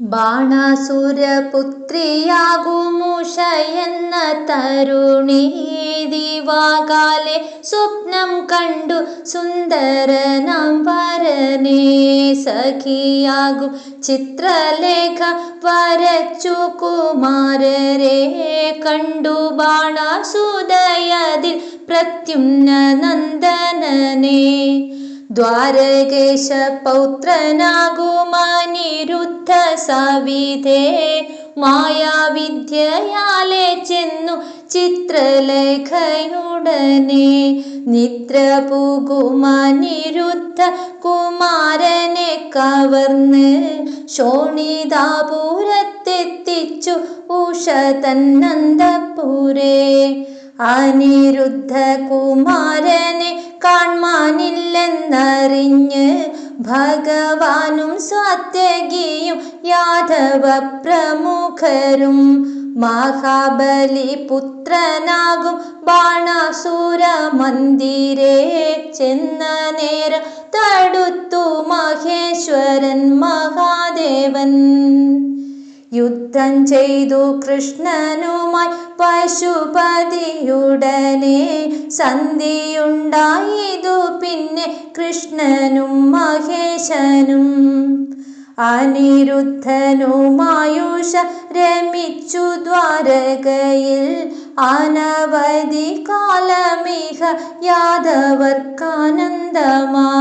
ബാണാസുരപുത്രിയാകുമുഷയെന്ന തരുണി ദിവാകാലെ സ്വപ്നം കണ്ടു സുന്ദരനാം വരനേ സഖിയാകും ചിത്രലേഖ വരച്ചു കുമാരരെ കണ്ടു ബാണാസുദയതിൽ പ്രത്യുന്ന നന്ദനനെ. ദ്വാരകേശ പൗത്രനാകുമനിരുദ്ധ സവിധേ മായാവിദ്യയാലെ ചെന്നു ചിത്രലേഖയുടനെ. നിദ്ര പുകുമനിരുദ്ധ കുമാരനെ കവർന്ന് ശോണിതാപുരത്തെത്തിച്ചു ഉഷ തന്നന്തപുരേ. അനിരുദ്ധ കുമാരനെ കാൺമാനില്ലെന്നറിഞ്ഞ് ഭഗവാനും സാത്യകിയും യാദവ പ്രമുഖരും മഹാബലി പുത്രനാകും ബാണാസുര മന്ദിരേ ചെന്ന നേരം തടുത്തു മഹേശ്വരൻ മഹാദേവൻ യുദ്ധം ചെയ്തു കൃഷ്ണനുമായി പശുപതിയുടനെ സന്ധിയുണ്ടായതു പിന്നെ കൃഷ്ണനും മഹേശനും. അനിരുദ്ധനുമായുഷ രമിച്ചു ദ്വാരകയിൽ അനവധി കാലമിഹ യാദവർക്കാനന്ദമായി